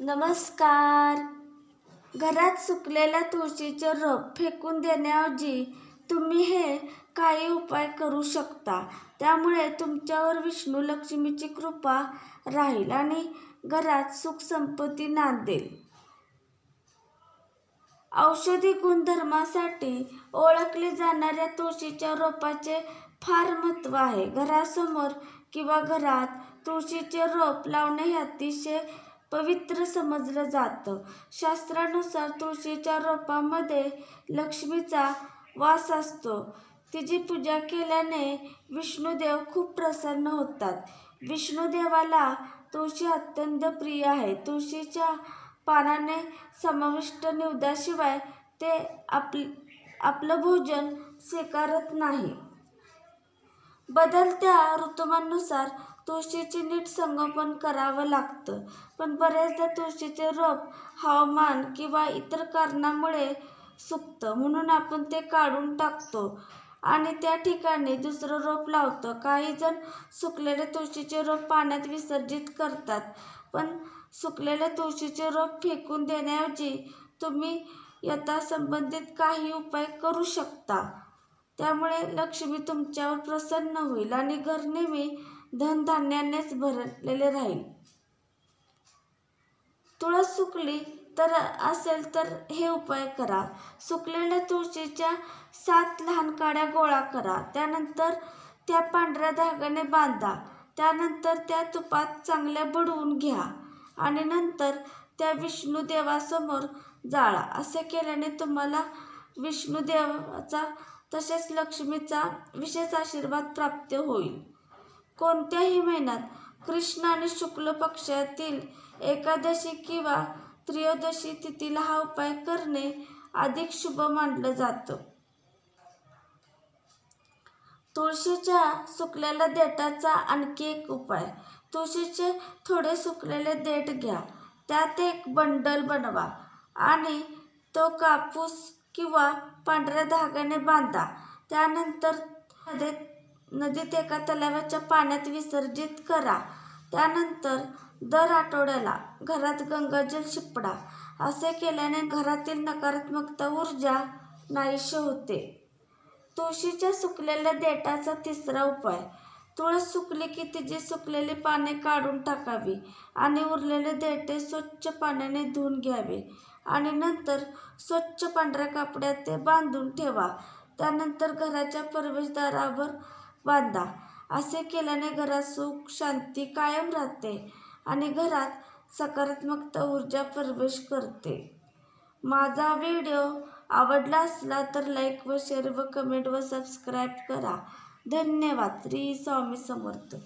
नमस्कार. घरात सुकलेल्या तुळशीचे रोप फेकून देण्याऐवजी तुम्ही हे काही उपाय करू शकता. त्यामुळे तुमच्यावर विष्णू लक्ष्मीची कृपा राहील आणि घरात सुख संपत्ती नांदेल. औषधी गुणधर्मासाठी ओळखले जाणाऱ्या तुळशीच्या रोपाचे फार महत्त्व आहे. घरासमोर किंवा घरात तुळशीचे रोप लावणे हे अतिशय पवित्र समजलं जातं. शास्त्रानुसार तुळशीच्या रोपामध्ये लक्ष्मीचा वास असतो. तिची पूजा केल्याने विष्णुदेव खूप प्रसन्न होतात. विष्णुदेवाला तुळशी अत्यंत प्रिय आहे. तुळशीच्या पानाने समाविष्ट निवदाशिवाय ते आपल आपलं भोजन स्वीकारत नाही. बदलत्या ऋतुमानुसार तुळशीचे नीट संगोपन करावं लागतं. पण बऱ्याचदा तुळशीचे रोप हवामान किंवा इतर कारणामुळे सुकतं म्हणून आपण ते काढून टाकतो. आणि त्या ठिकाणी दुसरं रोप लावतो. काही जण सुकलेले तुळशीचे रोप पाण्यात विसर्जित करतात. पण सुकलेले तुळशीचे रोप फेकून देण्याऐवजी तुम्ही यथासंबंधित काही उपाय करू शकता. त्यामुळे लक्ष्मी तुमच्यावर प्रसन्न होईल आणि घर नेहमी धनधान्यानेच भरलेले राहील. तुळस सुकली तर असेल तर हे उपाय करा. सुकलेल्या तुळशीच्या सात लहान काड्या गोळा करा. त्यानंतर त्या पांढऱ्या धाग्याने बांधा. त्यानंतर त्या तुपात चांगल्या बुडवून घ्या आणि नंतर त्या विष्णुदेवासमोर जाळा. असे केल्याने तुम्हाला विष्णुदेवाचा तसेच लक्ष्मीचा विशेष आशीर्वाद प्राप्त होईल. कोणत्याही महिन्यात कृष्ण आणि शुक्ल पक्षातील एकादशी किंवा त्रयोदशी तिथीला हा उपाय करणे अधिक शुभ मानलं जातं. तुळशीच्या सुकलेल्या देठाचा आणखी एक उपाय. तुळशीचे थोडे सुकलेले देठ घ्या. त्यात एक बंडल बनवा आणि तो कापूस किंवा पांढऱ्या धाग्याने बांधा. त्यानंतर नदीत नदीत एका तलावाच्या पाण्यात विसर्जित करा. त्यानंतर दर आठवड्याला घरात गंगाजल शिपडा. असे केल्याने घरातील नकारात्मकता ऊर्जा नाहीशी होते. तुळशीच्या सुकलेल्या देठाचा तिसरा उपाय. तुळस सुकली की तिची सुकलेली पाने काढून टाकावी आणि उरलेले देठे स्वच्छ पाण्याने धुवून घ्यावे. आणि नंतर स्वच्छ पांढऱ्या कापड्यात ते बांधून ठेवा. त्यानंतर घराच्या प्रवेशद्वारावर बांधा. असे केल्याने घरात सुख शांती कायम राहते आणि घरात सकारात्मकता ऊर्जा प्रवेश करते. माझा व्हिडिओ आवडला असला तर लाईक व शेअर व कमेंट व सबस्क्राईब करा. धन्यवाद. श्री स्वामी समर्थ.